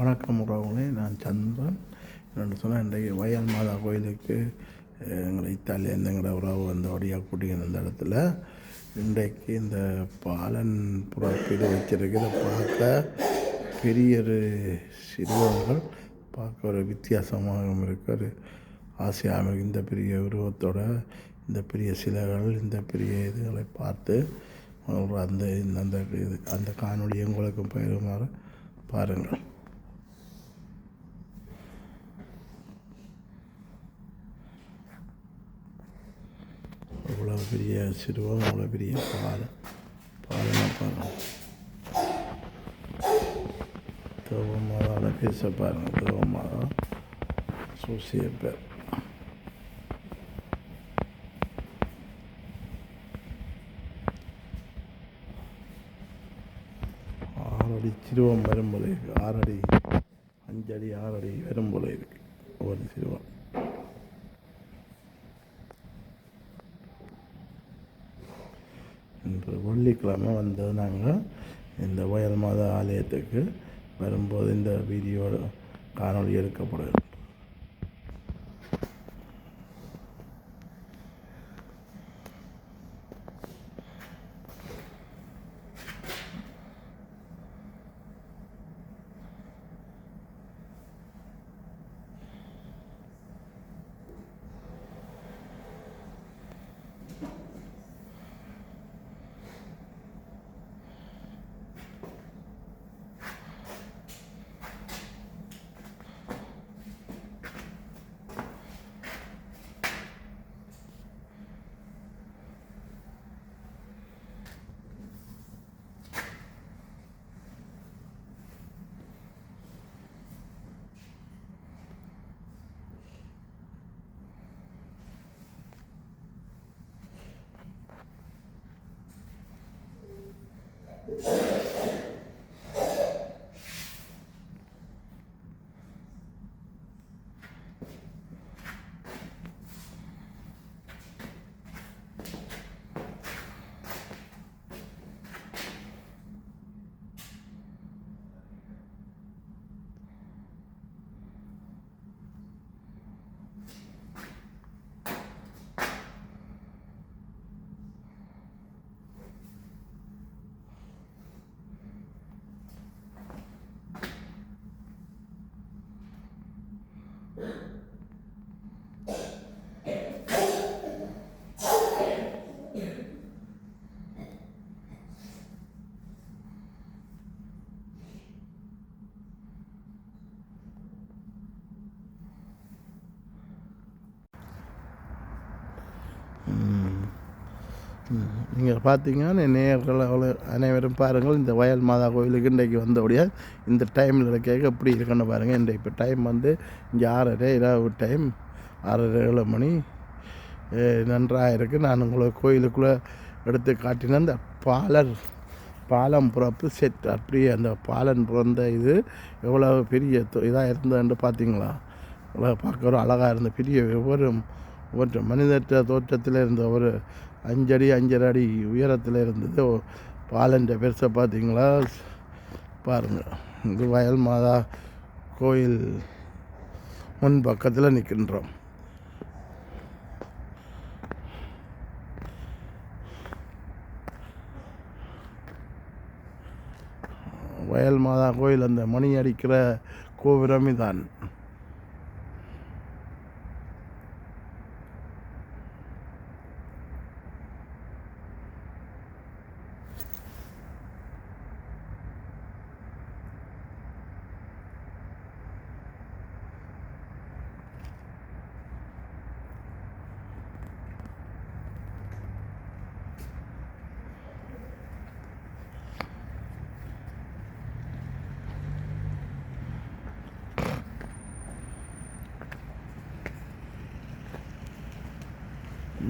வணக்கம் உறவுகளே நான் சந்திரன். என்னென்னு சொன்னால் இன்றைக்கு வயல் மாதா கோயிலுக்கு எங்களை இத்தாலியிலேருந்து எங்களோட உறவு வந்து வழியாக கூட்டிகிட்டு இருந்த இடத்துல இன்றைக்கு இந்த பாலன் புறப்பீடு வச்சிருக்கிறத பார்க்க பெரிய ஒரு சிறுவர்கள் பார்க்க ஒரு வித்தியாசமாகவும் இருக்க ஒரு ஆசையாகவும் இந்த பெரிய உருவத்தோட இந்த பெரிய சிலைகள் இந்த பெரிய இதுகளை பார்த்து அந்த அந்த இது அந்த காணொலி எங்களுக்கும் பயிருமாறு பாருங்கள். அவ்வளோ பெரிய சிறுவம் அவ்வளோ பெரிய பாறை பாறைலாம் பாருங்கள் தேவமாதாவில் பேச பாருங்கள் தேவமாதா சூசிய பேர் ஆறடி சிறுவம் வரும் போல இருக்கு ஆறடி அஞ்சடி ஆறடி வரும் போல இருக்கு ஒரு சிறுவம் இன்று வெள்ளிக்கிழமை வந்தது நாங்கள் இந்த வயல் மாத ஆலயத்துக்கு வரும்போது இந்த வீடியோ காணொலி எடுக்கப்படுகிறது. நீங்கள் பார்த்தீங்கன்னா நேர்கள் அவ்வளோ அனைவரும் பாருங்கள் இந்த வயல் மாதா கோயிலுக்கு இன்றைக்கு வந்தபடியா இந்த டைமில் கேட்க எப்படி இருக்குன்னு பாருங்கள் இன்றைக்கு இப்போ டைம் வந்து இங்கே ஆறரை இரவு டைம் ஆறரை ஏழு மணி. நன்றாக இருக்குது நான் உங்களை கோயிலுக்குள்ளே எடுத்து காட்டினேன் அந்த பாலர் பாலம் பிறப்பு செட் அப்படியே அந்த பாலன் பிறந்த இது எவ்வளோ பெரிய இதாக இருந்ததுன்னு பார்த்தீங்களா? எவ்வளோ பார்க்க ஒரு அழகாக இருந்த பெரிய ஒவ்வொரு ஒவ்வொரு மனிதற்ற தோற்றத்தில் இருந்த ஒரு அஞ்சடி அஞ்சரை அடி உயரத்தில் இருந்தது. பாலண்ட பெருசை பார்த்தீங்களா? பாருங்கள் இது வயல் மாதா கோயில் முன் பக்கத்தில் நிற்கின்றோம் வயல் மாதா கோயில் அந்த மணி அடிக்கிற கோபுரம் இதான்.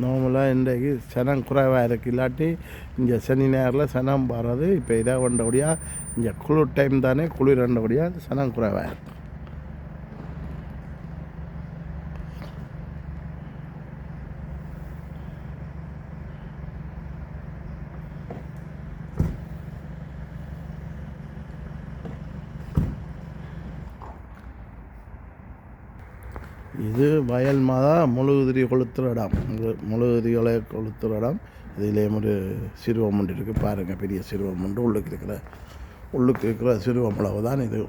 நார்மலாக இன்றைக்கு சனம் குறைவாக இருக்குது இல்லாட்டி இங்கே சனி நேரில் சனம் வர்றது இப்போ இதாக வந்தபடியாக இங்கே குளிர் டைம் தானே குளிர் வந்தபடியாக சனம் குறைவாக இருக்குது இது வயல் மாதா முழுகுதிரி கொளுத்துற இடம். முழுகுதிரிகளை கொளுத்துற இடம். இதிலேயும் ஒரு சிறுவம் ஒன்று இருக்குது பாருங்கள் பெரிய சிறுவம் ஒன்று உள்ளுக்கு இருக்கிற உள்ளுக்கு இருக்கிற சிறுவம் அளவு தான் இது.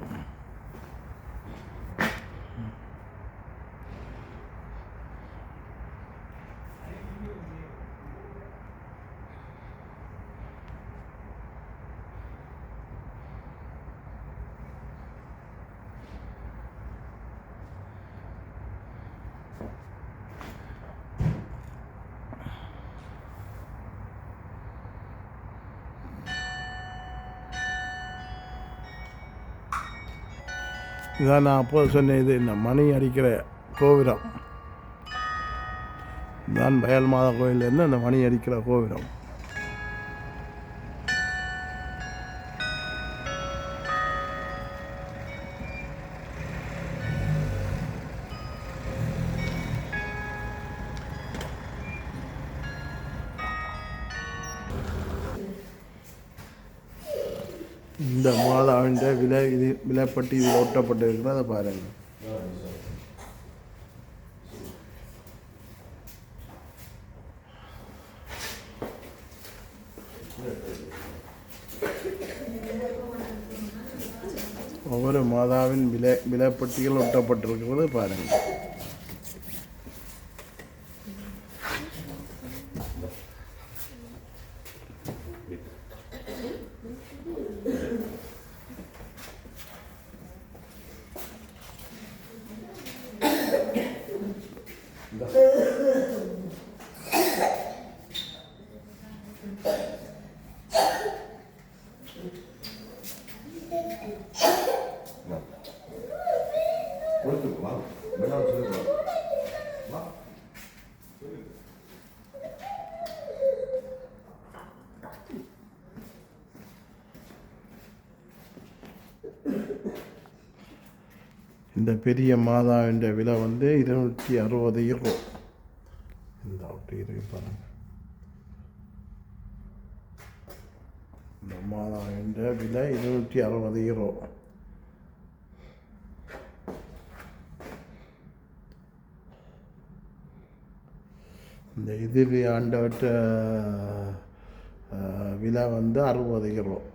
இதான் நான் அப்போது சொன்னேன் இது இந்த மணி அடிக்கிற கோபுரம். தான் வயல் மாதா கோயிலேருந்து அந்த மணி அடிக்கிற கோபுரம். இந்த மாதாவின் விலை இது விலைப்பட்டு இது ஒட்டப்பட்டிருக்கிறது. அதை பாருங்கள் ஒவ்வொரு மாதாவின் விலை விலைப்பட்டிகள் ஒட்டப்பட்டிருக்கிறது. பாருங்கள் கொடுத்துக்கலாம் வேணாம் சொல்லிக்கலாம் வா இந்த பெரிய மாதாவின் விலை வந்து இருநூற்றி அறுபது ஈரோ இந்த அப்படி இருக்கு பாருங்க. இந்த மாதாவின் விலை இருநூற்றி அறுபது ஈரோ இந்த இது ஆண்டவற்ற விழா வந்து அறுபது அருள்வதைகிறோம்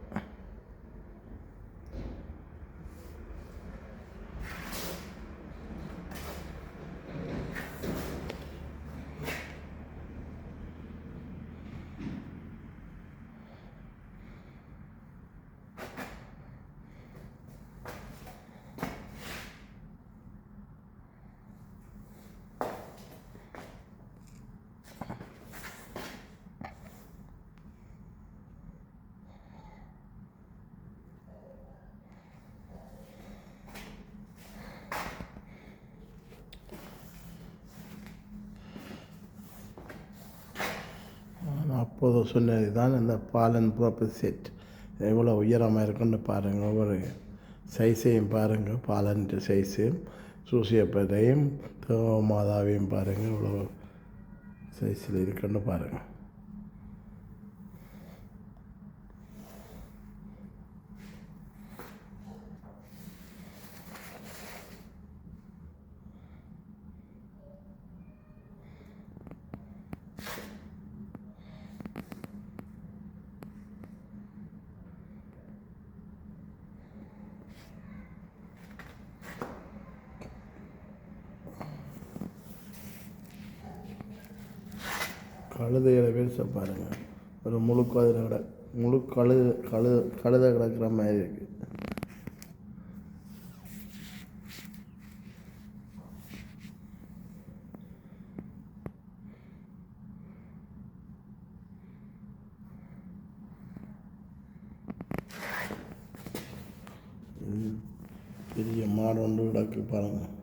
ஈரோ நான் அப்போது சொன்னது தான் இந்த பாலன் ப்ராப்பர் செட் எவ்வளோ உயரமாக இருக்குன்னு பாருங்கள் ஒவ்வொரு சைஸையும் பாருங்கள் பாலன் சைஸையும் சூசியப்பதையும் மாதாவையும் பாருங்கள் இவ்வளோ சைஸில் இருக்குன்னு பாருங்கள் கழுதைகளை பேச பாருங்கள் ஒரு முழு கழுதை கிட முழு கழுது கழு கழுதை கிடக்கிற மாதிரி இருக்குது பெரிய மாடு ஒன்று கிடக்கு பாருங்கள்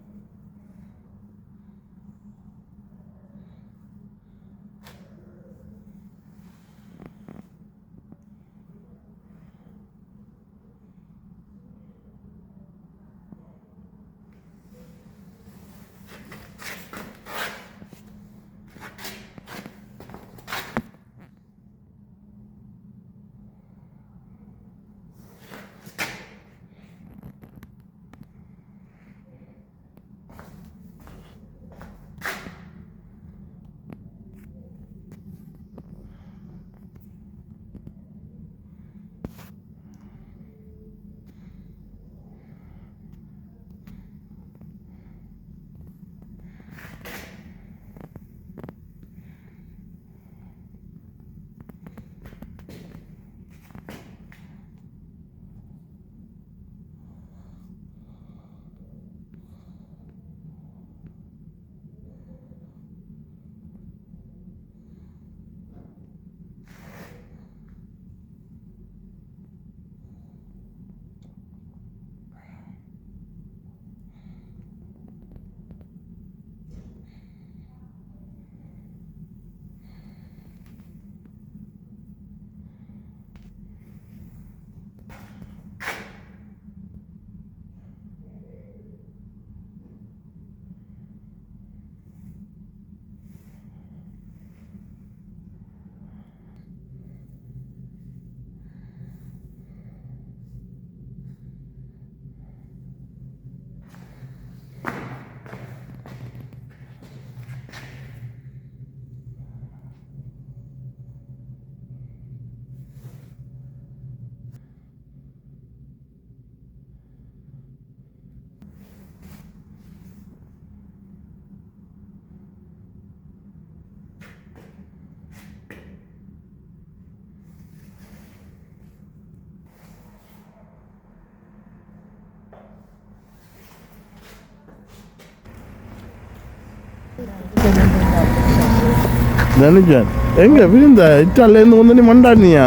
தனுஜன் எங்க விழுந்த இட்டாலேருந்து வந்து நீ மண்டாடினியா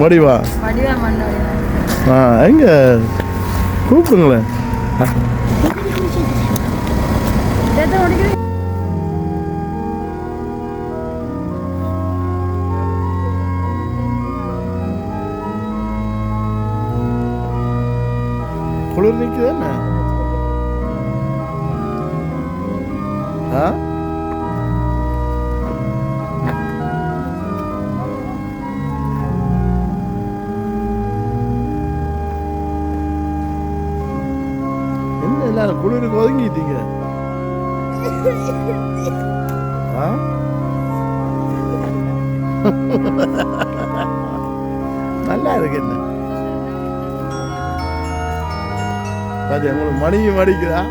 முடிவா வடிவா ஆ எங்க கூப்பிடுங்களேன் குளிர் நிற்குது என்ன ஆ குளிருக்கு ஒதுங்கிட்டீங்க. ஆ? நல்லா இருக்கு என்ன? அது உங்களுக்கு மணியும் அடிக்குதா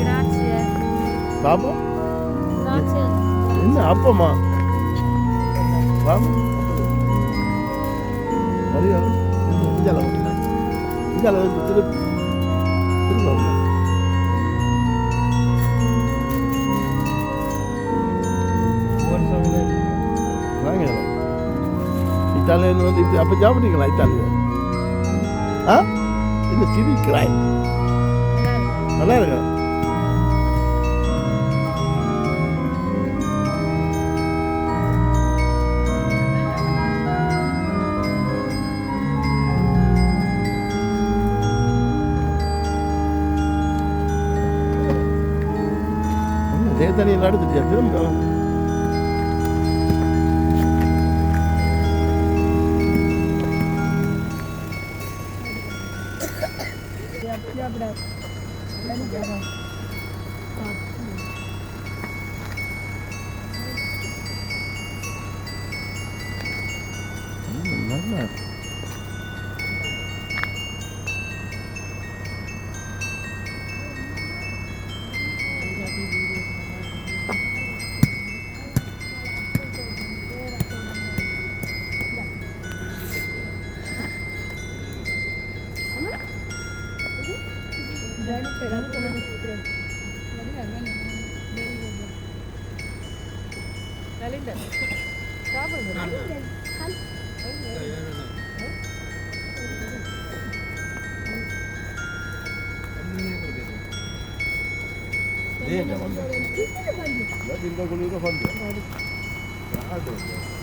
Grazie. அப்பமா. பாப்பா வரியா? வந்து திருப்பி திரும்ப இத்தாலியன் வந்து இப்படி அப்போ சாப்பிட்டீங்களா இத்தாலியன் ஆ? இந்த சிரிக்கிறாய்? நல்லா இருக்கா? தேத்தனியில் எடுத்துட்டியா Dia dah pandai. Dia pindah kuliah pandai. Ada.